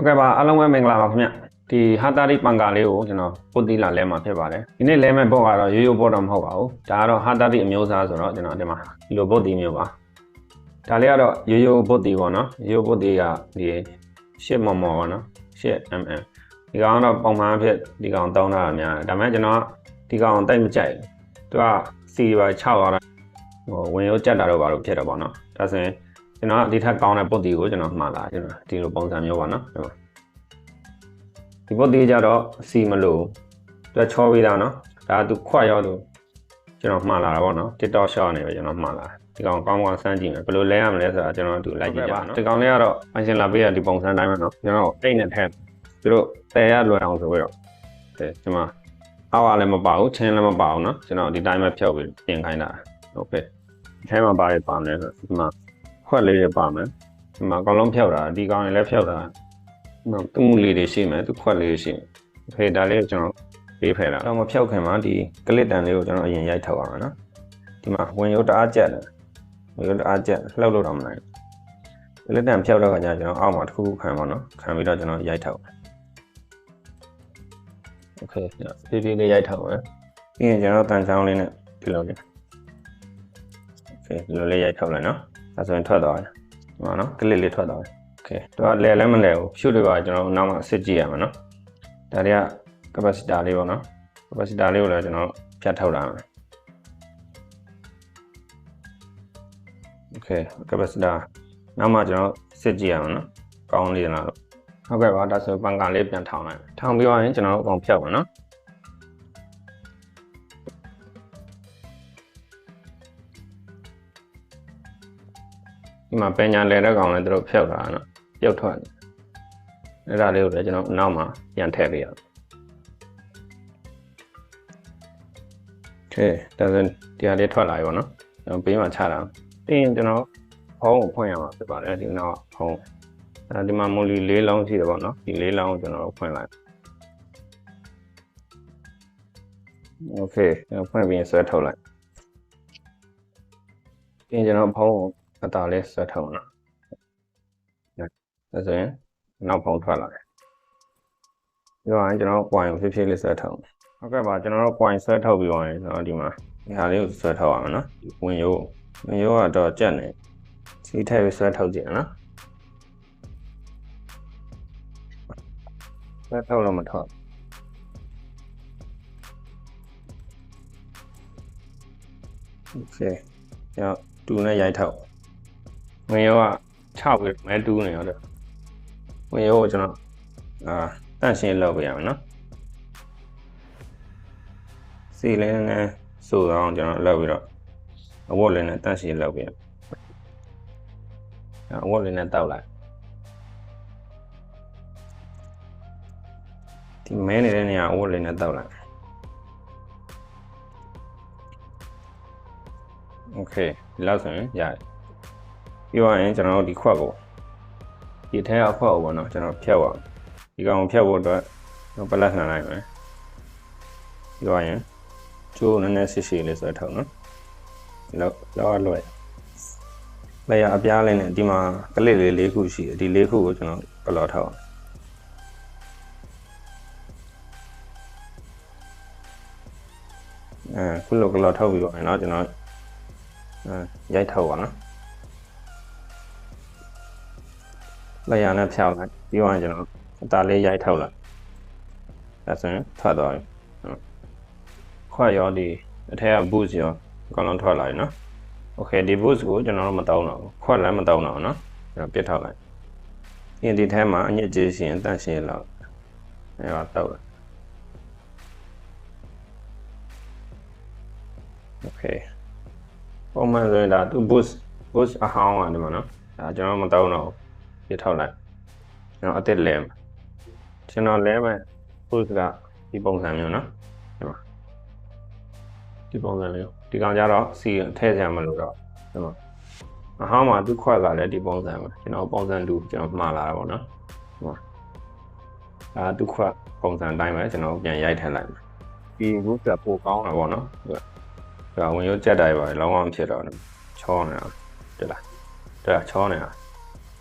ဟုတ်ကဲ့ပါအားလုံးပဲမင်္ဂလာပါခင်ဗျဒီဟာတာရီပန်ကာလေးကိုကျွန်တော်ပုတ်တိလာလဲမှာဖြစ်ပါတယ်ဒီနေ့လဲမဲ့ဘော့ကတော့ရိုးရိုးဘော့တော့မဟုတ်ပါဘူးဒါကတော့ဟာတာရီအမျိုးအစားဆိုတော့ကျွန်တော်ဒီမှာဒီလိုပုတ်တိမျိုးပါဒါလေးကတော့ရိုးရိုးပုတ်တိပေါ့နော်ရိုးရိုးပုတ်တိကဒီရှစ်မော်မော်ပေါ့နော်ရှစ် mm ဒီကောင်ကတော့ပုံမှန်အဖြစ်ဒီကောင်တောင်းတာများတယ်ဒါပေမဲ့ကျွန်တော်ဒီကောင်တိတ်မကြိုက်ဘူးသူကစီပါ6သွားတာဟိုဝင်ရိုးကြက်တာတော့ဘာလို့ဖြစ်တော့ပေါ့နော်ဒါဆိုရင် ကျွန်တော်ဒီထက်ကောင်းတဲ့ပုတ်တီကိုကျွန်တော်မှားလာကျွန်တော်ဒီလိုပုံစံမျိုးပါနော်ဒီမှာဒီပုတ်တီကြတော့စီမလို့သူချောပေးတာနော်ဒါသူခွတ်ရောက်လို့ကျွန်တော်မှားလာတာပေါ့နော် TikTok short နေပဲကျွန်တော်မှားလာဒီကောင်ကောင်းကောင်းစမ်းကြည့်မယ်ဘယ်လိုလဲရမလဲဆိုတာကျွန်တော်တို့လိုက်ကြည့်ကြပါနော်ဒီကောင်လေးကတော့ function လာပေးရဒီပုံစံတိုင်းပဲနော်ကျွန်တော်တိတ်နဲ့ထက်သူတို့တဲရလွယ်အောင်ဆိုပြီးတော့အဲကျွန်မအောက်အားလည်းမပါဘူးချင်းလည်းမပါဘူးနော်ကျွန်တော်ဒီတိုင်းပဲဖြုတ်ပြီးပြင်ခိုင်းတာဟုတ်ကဲ့အဲမှာပါတယ်ပါမယ်ဆိုဒီမှာ ခွက်လေးတွေပါမယ်ဒီမှာအကောင်လုံးဖြောက်တာဒီကောင်တွေလည်းဖြောက်တာဒီမှာသူ့မှုလေးတွေရှိမယ်သူခွက်လေးတွေရှိမယ်ဖေဒါလေးကိုကျွန်တော်ပေးဖယ်တာတော့မဖြောက်ခင်မှာဒီကလစ်တန်လေးကိုကျွန်တော်အရင်ရိုက်ထုတ်အောင်နော်ဒီမှာဝင်ရုပ်တအားကြက်တယ်ဝင်ရုပ်တအားကြက်လှုပ်လို့တော့မနိုင်ဘူးကလစ်တန်ဖြောက်တော့ကညာကျွန်တော်အောက်မှာတစ်ခုခုခံပါနော်ခံပြီးတော့ကျွန်တော်ရိုက်ထုတ်โอเคဒီဒီလေးရိုက်ထုတ်မယ်ပြီးရင်ကျွန်တော်တန်ချောင်းလေးနဲ့ဒီလိုလေးโอเคဒီလိုလေးရိုက်ထုတ်လိုက်နော် ဒါဆိုရင်ထွက်သွားတယ်ဒီမှာနော်ကလစ်လေးထွက်သွားတယ်โอเคသူကလဲလဲမလဲဘူးဖြူတွေပါကျွန်တော်နောက်မှစစ်ကြည့်ရမှာနော်ဒါတွေက capacitor လေးပေါ့နော် capacitor လေးကိုလည်းကျွန်တော်ဖြတ်ထုတ်လာမယ်โอเค capacitor နောက်မှကျွန်တော်စစ်ကြည့်ရမှာနော်ကောင်းလေးလားလို့ဟုတ်ကဲ့ပါဒါဆိုပန်ကာလေးပြန်ထောင်လိုက်ထောင်ပြီးတော့ရင်ကျွန်တော်အကောင်ဖြတ်ပါနော် ဒီမှာပညာလဲတဲ့ကောင်လည်းသူတို့ဖြုတ်တာနော်ပြုတ်ထွက်တယ်အဲ့ဒါလေးကိုလည်းကျွန်တော်နောက်မှာပြန်ထည့်ပေးရအောင်โอเคဒါဆိုဒီဟာလေးထွက်လာပြီပေါ့နော်ကျွန်တော်ဘေးမှာချတာပြီးရင်ကျွန်တော်ဖုံးကိုဖွင့်ရမှာဖြစ်ပါတယ်ဒီနောက်ဖုံးအဲဒီမှာမူလီ၄လုံးရှိတယ်ပေါ့နော်ဒီ၄လုံးကိုကျွန်တော်ဖွင့်လိုက်โอเคကျွန်တော်ဖွင့်ပြီးဆွဲထုတ်လိုက်ပြီးရင်ကျွန်တော်ဖုံးကို အတားလေးဆွဲထုတ်အောင်ဒါဆိုရင်နောက်ဖုံးထွက်လာတယ်ပြီးတော့ကျွန်တော် point ကိုဖြည်းဖြည်းလေးဆွဲထုတ်ဟုတ်ကဲ့ပါကျွန်တော်တို့ point ဆွဲထုတ်ပြီးတော့ရင်ကျွန်တော်ဒီမှာဒီဟာလေးကိုဆွဲထုတ်အောင်နော်ဝင်ရိုးဝင်ရိုးကတော့ကြက်နေစီးထည့်ပြီးဆွဲထုတ်ကြည့်နော်ဆွဲထုတ်လို့မထွက်โอเคကျွန်တော်တူနဲ့ရိုက်ထုတ် ဝင်ရောကချပြီးမဲတူးနေရောတဲ့ဝင်ရောကိုကျွန်တော်အာတန့်ရှင်းလုပ်ပြရမယ်နော်စီလင်းနဲ့ဆိုတော့ကျွန်တော်လုပ်ပြီးတော့အဝတ်လေးနဲ့တန့်ရှင်းလုပ်ပြရအဝတ်လေးနဲ့တောက်လိုက်ဒီမဲနေတဲ့နေရာအဝတ်လေးနဲ့တောက်လိုက် OK လောက်ဆိုရင်ရတယ် ပြီးတော့ရင်ကျွန်တော်တို့ဒီခွက်ကိုဒီထဲအခွက်ကိုပေါ့နော်ကျွန်တော်ဖြတ်အောင်ဒီကောင်ဖြတ်ဖို့အတွက်ပလက်နှံလိုက်မယ်ပြီးတော့ရင်ကျိုးနည်းနည်းဆစ်ရှည်လေးဆွဲထုတ်နော်လောက်လောက်လွယ်လေရအပြားလေးနဲ့ဒီမှာကလစ်လေး၄ခုရှိတယ်ဒီ၄ခုကိုကျွန်တော်ကလော်ထောက်အောင်အဲခုလောကလော်ထောက်ပြီးတော့เนาะကျွန်တော်အဲရိုက်ထောက်ပါနော် လေရနဲ့ဖြောက်လိုက်ပြီးတော့ကျွန်တော်အသားလေးရိုက်ထောက်လိုက်ဒါဆိုရင်ထွက်သွားပြီခွက်ရောဒီအထက်က boost ရောအကောင်လုံးထွက်လာပြီနော်โอเคဒီ boost ကိုကျွန်တော်တို့မတောင်းတော့ဘူးခွက်လည်းမတောင်းတော့ဘူးနော်ကျွန်တော်ပြစ်ထောက်လိုက်ရင်ဒီထဲမှာအညစ်အကြေးရှင်တန့်ရှင်းလောက်အဲတော့တောက်လိုက်โอเคပုံမှန်ဆိုရင်ဒါသူ boost boost အဟောင်းရတယ်မနော်ဒါကျွန်တော်မတောင်းတော့ဘူး ပြစ်ထောက်လိုက်ကျွန်တော်အစ်စ်လဲမှာကျွန်တော်လဲမယ် boost ကဒီပုံစံမျိုးနော်ဒီမှာဒီပုံစံလေးဒီကောင်ကြတော့စီထည့်စရာမလိုတော့ဒီမှာအဟောင်းမှာသူခွက်ကလည်းဒီပုံစံပဲကျွန်တော်ပုံစံတူကျွန်တော်မှားလာတာပေါ့နော်ဒီမှာအာသူခွက်ပုံစံတိုင်းပဲကျွန်တော်ပြန်ရိုက်ထည့်လိုက်မယ်ပြီးဘူးကပိုကောင်းတာပေါ့နော်ဒါဝင်ရုပ်ကြက်တိုင်းပါလောင်းအောင်ဖြစ်တော့ချောနေတာတွေ့လားတွေ့လားချောနေတာ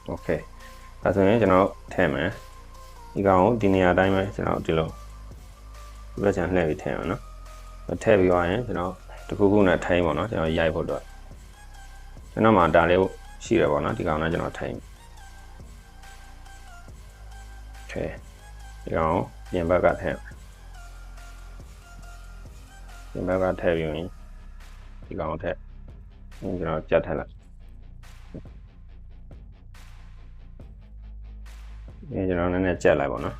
โอเค ဒါဆိုရင်ကျွန်တော်ထည့်မယ်ဒီကောင်ကိုဒီနေရာတိုင်းပဲကျွန်တော်ဒီလိုဒီဘက်ခြံလှည့်ပြီးထည့်အောင်နော်ထည့်ပြီးသွားရင်ကျွန်တော်တခုခုနဲ့ထိုင်းပေါ့နော်ကျွန်တော်ရိုက်ဖို့တော့ကျွန်တော်မှဒါလေးရှိတယ်ပေါ့နော်ဒီကောင်နဲ့ကျွန်တော်ထိုင်း Okay ဒီကောင်ပြင်ဘက်ကထည့်ပြင်ဘက်ကထည့်ပြီးရင်ဒီကောင်ထည့်ကျွန်တော်ကြက်ထည့်လိုက် ဒီကျွန်တော်နည်းနည်းကြက်လိုက်ပါနော်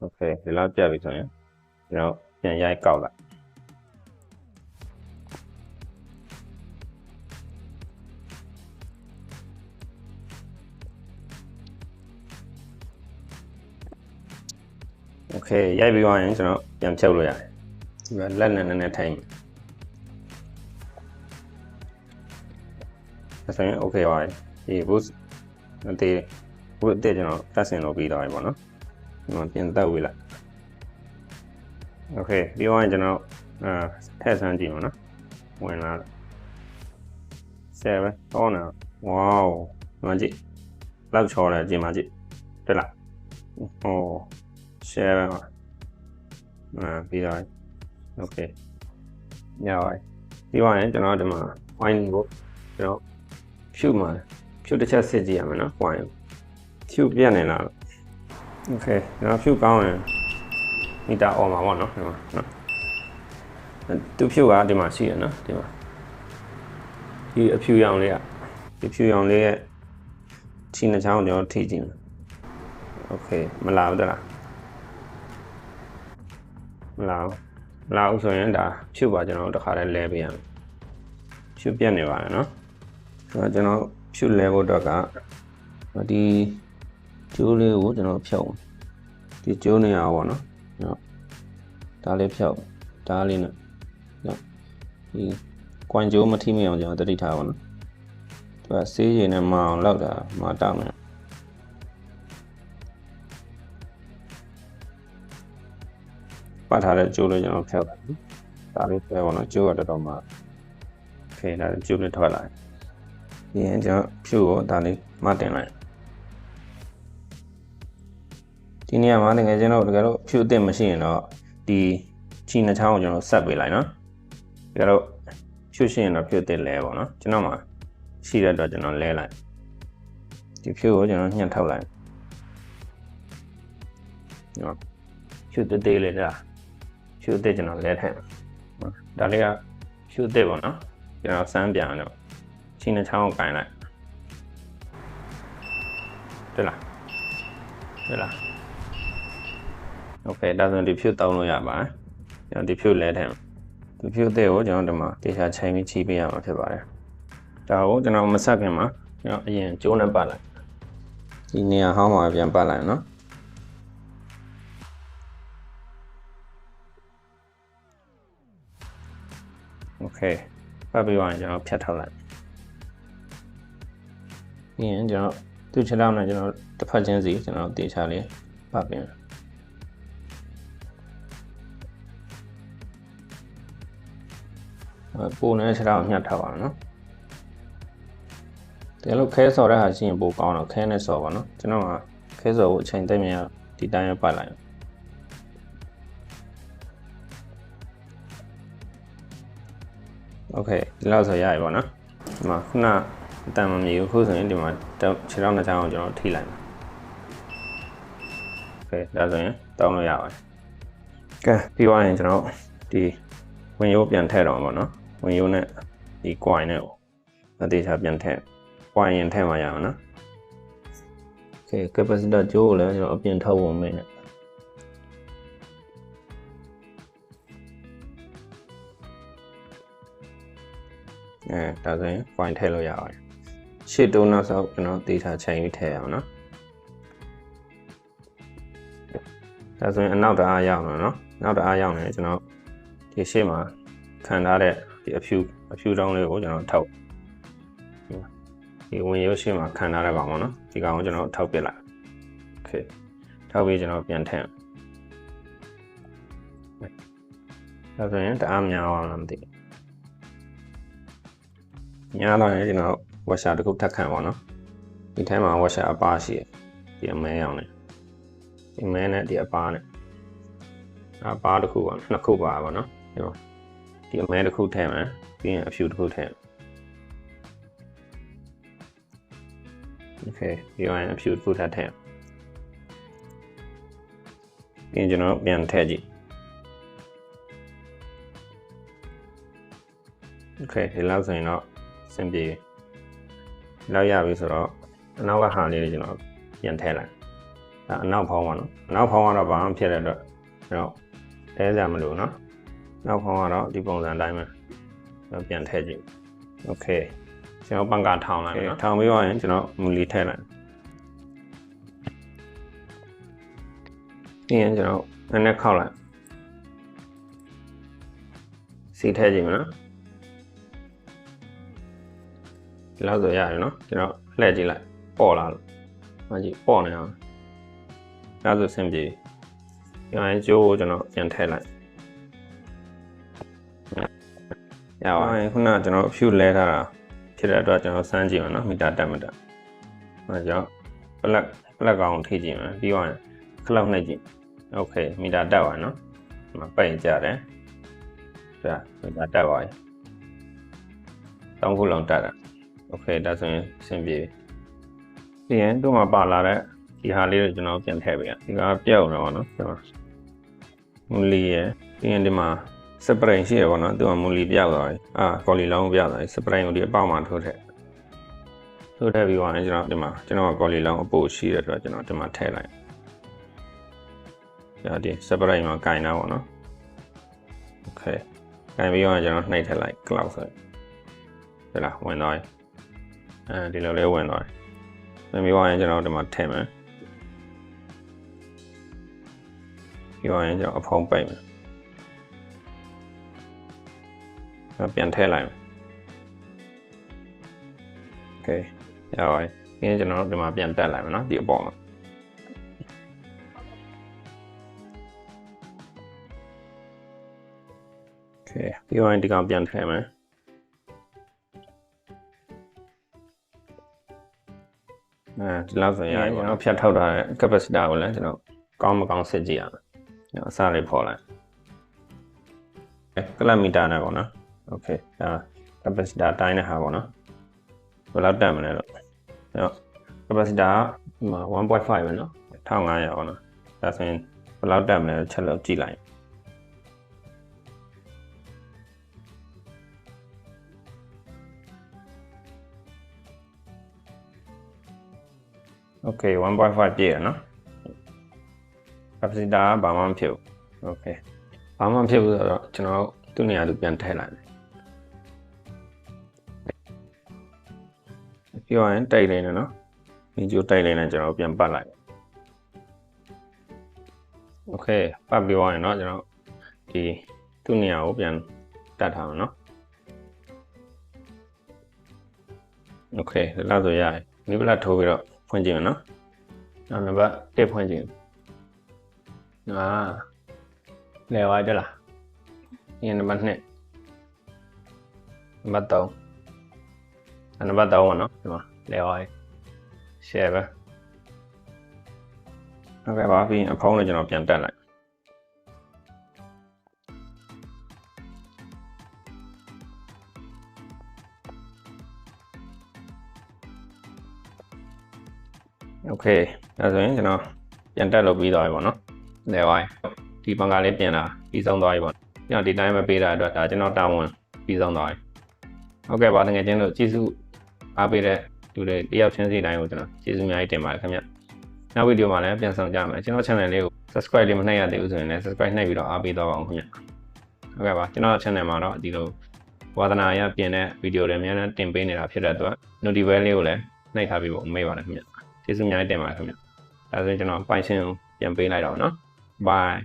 โอเคဒီလောက်ကြက်ပြီဆိုရင်ကျွန်တော်ပြန်ရိုက်ကောက်လိုက်โอเคရိုက်ပြီးသွားရင်ကျွန်တော်ပြန်ဖြုတ်လို့ရတယ်ဒီမှာလက်နဲ့နည်းနည်းထိုင် ဒါဆိုရင် okay ပါပြီဒီ boost အတေး boost အတေးကျွန်တော်တက်ဆင်လုပ်ပြီးတော့ပြီပေါ့နော်ဒီမှာပြန်တက်ဝေးလိုက်โอเคပြီးသွားရင်ကျွန်တော်အဲထည့်ဆန်းကြည့်မှာနော်ဝင်လာ7 on နာ wow ဒီမှာကြည့်လောက်ချောတယ်ကြည့်မှာကြည့်တွေ့လားဟော7ပါအာပြီးတော့ โอเคညပါပြီးသွားရင်ကျွန်တော်ဒီမှာ wine ကိုကျွန်တော် ဖြူမှာဖြူတစ်ချက်စစ်ကြည့်ရမယ်နော် wine ဖြူပြတ်နေလားโอเคကျွန်တော်ဖြူကောင်းရင်မီတာအော်မှာပေါ့နော်ဒီမှာနော်သူဖြူကဒီမှာရှိရနော်ဒီမှာဒီအဖြူရောင်လေးကဒီဖြူရောင်လေးရဲ့ခြေနှချောင်းကျွန်တော်ထိကြည့်မယ်โอเคမလာဘူးတလားမလာဘူးလာအောင်ဆိုရင်ဒါဖြုတ်ပါကျွန်တော်တို့တစ်ခါတည်းလဲပေးရမယ်ဖြုတ်ပြတ်နေပါတယ်နော်ဆို တော့ကျွန်တော်ဖြုတ်လဲဖို့တော့ကဒီကျိုးလေးကိုကျွန်တော်ဖြုတ်ဒီကျိုးနေရအောင်ပေါ့နော်နော်ဒါလေးဖြုတ်ဒါလေးနဲ့နော်ဒီကွန်ကျိုးမထိမိအောင်ကျွန်တော်တတိထားပါနော်သူကဆေးရည်နဲ့မအောင်လောက်တာမတောက်မယ်ပတ်ထားတဲ့ကျိုးလေးကျွန်တော်ဖြုတ်တယ်ဒါလေးပဲပေါ့နော်ကျိုးကတော်တော်မှဖေးလာကျိုးလေးထွက်လာတယ် ပြီးရင်ကျွန်တော်ဖြူကိုဒါလေးမတင်လိုက်ဒီနေရာမှာတကယ်ကျွန်တော်တကယ်လို့ဖြူအစ်စ်မရှိရင်တော့ဒီချီနှချောင်းကိုကျွန်တော်ဆက်ပေးလိုက်နော်တကယ်လို့ဖြူရှိရင်တော့ဖြူအစ်စ်လဲပေါ့နော်ကျွန်တော်မှာရှိတဲ့အတွက်ကျွန်တော်လဲလိုက်ဒီဖြူကိုကျွန်တော်ညှက်ထောက်လိုက်နော်ဖြူသေးသေးလေးဒါဖြူအစ်စ်ကျွန်တော်လဲထိုင်ဒါလေးကဖြူအစ်စ်ပေါ့နော်ကျွန်တော်စမ်းပြန်တော့ ချင်းနှချောင်းကိုကင်လိုက်တွေ့လားတွေ့လားโอเคဒါဆိုဒီဖြူတောင်းလို့ရပါတယ်ကျွန်တော်ဒီဖြူလဲထဲမှာဒီဖြူအစ်စ်ကိုကျွန်တော်ဒီမှာတေချာချိန်ပြီးချီးပေးရမှာဖြစ်ပါတယ်ဒါကိုကျွန်တော်မဆက်ခင်မှာကျွန်တော်အရင်ကျိုးနဲ့ပတ်လိုက်ဒီနေရာဟောင်းမှာပြန်ပတ်လိုက်နော်โอเคပတ်ပြီးသွားရင်ကျွန်တော်ဖြတ်ထောက်လိုက် ပြီးရင်ကျွန်တော်သူ့ခြေထောက်နဲ့ကျွန်တော်တစ်ဖက်ချင်းစီကျွန်တော်တေချာလေးပတ်ပြင်ပိုနဲ့ခြေထောက်ညှက်ထားပါနော်ဒီလိုခဲဆော်တဲ့ဟာရှိရင်ပိုကောင်းတော့ခဲနဲ့ဆော်ပါနော်ကျွန်တော်ကခဲဆော်ကိုအချိန်သိမ့်မြဒီတိုင်းပဲပတ်လိုက်โอเคဒီလောက်ဆိုရပြီပေါ့နော်ဒီမှာခုန အတန်မမြည်ဘူးခုဆိုရင်ဒီမှာခြေထောက်နှစ်ချောင်းကိုကျွန်တော်ထိလိုက်မှာโอเคဒါဆိုရင်တောင်းလို့ရပါတယ်ကဲပြီးသွားရင်ကျွန်တော်ဒီဝင်ရိုးပြန်ထည့်တော့မှာပေါ့နော်ဝင်ရိုးနဲ့ဒီ coin နဲ့ကိုအသေးချာပြန်ထည့် coin ရင်ထည့်မှရအောင်နော်โอเค capacitor ကြိုးကိုလည်းကျွန်တော်အပြင်ထောက်ဝင်မယ်နဲ့အဲဒါဆိုရင် coin ထည့်လို့ရပါတယ် ရှေ့တုံးနောက်ဆောက်ကျွန်တော်တေချာချိန်ပြီးထည့်ရအောင်နော်ဒါဆိုရင်အနောက်တအားရောက်တော့နော်နောက်တအားရောက်နေကျွန်တော်ဒီရှေ့မှာခံထားတဲ့ဒီအဖြူအဖြူတောင်းလေးကိုကျွန်တော်ထောက်ဒီဝင်ရုပ်ရှေ့မှာခံထားတဲ့ကောင်ပေါ့နော်ဒီကောင်ကိုကျွန်တော်ထောက်ပစ်လိုက်โอเคထောက်ပြီးကျွန်တော်ပြန်ထည့်ဒါဆိုရင်တအားများအောင်လားမသိညားတော့ရင်ကျွန်တော် washer တစ်ခုထပ်ခံပါနော်ဒီထဲမှာ washer အပါရှိတယ်ဒီအမဲရောင်နဲ့ဒီမဲနဲ့ဒီအပါနဲ့အပါတစ်ခုပါနှစ်ခုပါပါနော်ဒီမှာဒီအမဲတစ်ခုထည့်မယ်ပြီးရင်အဖြူတစ်ခုထည့် Okay ဒီအမဲအဖြူတစ်ခုထပ်ထည့်ပြီးရင်ကျွန်တော်ပြန်ထည့်ကြည့် Okay ဒီလောက်ဆိုရင်တော့စင်ပြေပြီ လောက်ရပြီဆိုတော့အနောက်ကဟာလေးတွေကျွန်တော်ပြန်ထည့်လိုက်ဒါအနောက်ဖောင်းပါနော်အနောက်ဖောင်းကတော့ဘာမှဖြစ်တဲ့အတွက်ကျွန်တော်တဲစရာမလိုနော်နောက်ဖောင်းကတော့ဒီပုံစံအတိုင်းပဲကျွန်တော်ပြန်ထည့်ကြည့်โอเคကျွန်တော်ပန်ကာထောင်လိုက်မယ်နော်ထောင်ပြီးတော့ရင်ကျွန်တော်မူလီထည့်လိုက်ပြီးရင်ကျွန်တော်နည်းနည်းခောက်လိုက်စီထည့်ကြည့်မယ် ဒီလောက်ဆိုရတယ်နော်ကျွန်တော်လှည့်ကြည့်လိုက်ပေါ်လာလို့မကြည့်ပေါ်နေအောင်ဒါဆိုဆင်ပြေရရင်ကျိုးကိုကျွန်တော်ပြန်ထည့်လိုက်ရပါတယ်ခုနကကျွန်တော် view လဲထားတာဖြစ်တဲ့အတွက်ကျွန်တော်စမ်းကြည့်မယ်နော်မီတာတက်မတက်အဲကြောင့် plug plug ကောင်ထိကြည့်မယ်ပြီးတော့ cloud နဲ့ကြည့် okay မီတာတက်ပါနော်ဒီမှာပိတ်ကြတယ်ဒါမီတာတက်ပါပြီတောင်းခုလောက်တက်တာ โอเคဒါဆိုရင်အဆင်ပြေပြီပြီးရင်တို့မှာပါလာတဲ့ဒီဟာလေးကိုကျွန်တော်ပြန်ထည့်ပေးရဒီကပြုတ်တော့ဗောနော်ကျွန်တော်မူလီရယ်ပြီးရင်ဒီမှာစပရင်ရှိရပေါ့နော်သူကမူလီပြောက်သွားပြီအာကော်လီလောင်းပြောက်သွားပြီစပရင်ကိုဒီအပေါက်မှာထိုးထည့်ထိုးထည့်ပြီးသွားရင်ကျွန်တော်ဒီမှာကျွန်တော်ကော်လီလောင်းအပိုရှိတဲ့အတွက်ကျွန်တော်ဒီမှာထည့်လိုက်ဒါဒီစပရင်မှာကင်တာပေါ့နော်โอเคကင်ပြီးတော့ကျွန်တော်နှိပ်ထည့်လိုက် cloud ဆိုဒါလားဝင်သွားပြီ အဲဒီလိုလေးဝင်သွားပြီဝင်ပြီးသွားရင်ကျွန်တော်ဒီမှာထည့်မယ်ပြီးသွားရင်ကျွန်တော်အဖုံးပိတ်မယ်ပြန်ထည့်လိုက်မယ်โอเคရပါပြီပြီးရင်ကျွန်တော်ဒီမှာပြန်တက်လိုက်မယ်နော်ဒီအပေါ်မှာโอเคပြီးတော့ဒီကောင်ပြန်ထည့်မယ် ဒီလောက်ဆိုရင်ကျွန်တော်ဖြတ်ထောက်ထားတဲ့ capacitor ကိုလည်းကျွန်တော်ကောင်းမကောင်းစစ်ကြည့်ရမယ်ကျွန်တော်အစလေးဖော်လိုက်ကလပ်မီတာနဲ့ပေါ့နော်โอเคဒါ capacitor တိုင်းတဲ့ဟာပေါ့နော်ဘယ်လောက်တက်မလဲတော့အဲ့တော့ capacitor က1.5ပဲနော်1500ပေါ့နော်ဒါဆိုရင်ဘယ်လောက်တက်မလဲချက်လို့ကြည့်လိုက် โอเค1.5ပြည့်ရနော် capacitor ကဘာမှမဖြစ်ဘူးโอเคဘာမှမဖြစ်ဘူးဆိုတော့ကျွန်တော်သူ့နေရာသူပြန်ထည့်လိုက်မယ်ပြောရင်တိုက်လိမ့်နေနော်မင်းကျိုးတိုက်လိမ့်နေကျွန်တော်ပြန်ပတ်လိုက်โอเคပတ်ပြီးသွားရင်เนาะကျွန်တော်ဒီသူ့နေရာကိုပြန်တတ်ထားအောင်เนาะโอเคဒါဆိုရတယ်မိပလထိုးပြီးတော့ ဖွင့်ကြည့်မယ်နော်နောက်နံပါတ်1ဖွင့်ကြည့်အာလဲဝါကြလားညနံပါတ်2နံပါတ်3နံပါတ်3ပါနော်ဒီမှာလဲဝါ share ပဲဟုတ်ကဲ့ပါပြီးအဖုံးလို့ကျွန်တော်ပြန်တက်လိုက် โอเคဒါဆိုရင်ကျွန်တော်ပြန်တက်လို့ပြီးသွားပြီပေါ့နော်လဲသွားပြီဒီပန်ကာလေးပြင်တာပြီးဆုံးသွားပြီပေါ့ကျွန်တော်ဒီတိုင်းပဲပေးတာအတွက်ဒါကျွန်တော်တာဝန်ပြီးဆုံးသွားပြီဟုတ်ကဲ့ပါတကယ်ချင်းလို့ကျေးဇူးအားပေးတဲ့လူတွေတယောက်ချင်းစီတိုင်းကိုကျွန်တော်ကျေးဇူးအများကြီးတင်ပါတယ်ခင်ဗျနောက်ဗီဒီယိုမှာလည်းပြန်ဆောင်ကြမယ်ကျွန်တော် channel လေးကို subscribe လေးမနှိပ်ရသေးဘူးဆိုရင်လည်း subscribe နှိပ်ပြီးတော့အားပေးသွားပါအောင်ခင်ဗျဟုတ်ကဲ့ပါကျွန်တော် channel မှာတော့ဒီလိုဝါသနာရပြင်တဲ့ဗီဒီယိုတွေအများနဲ့တင်ပေးနေတာဖြစ်တဲ့အတွက် notification လေးကိုလည်းနှိပ်ထားပြီးဖို့မေ့ပါတယ်ခင်ဗျ ကျေးဇူးအများကြီးတင်ပါတယ်ခင်ဗျဒါဆိုရင်ကျွန်တော်ပိုင်ရှင်ပြန်ပေးလိုက်တော့နော် bye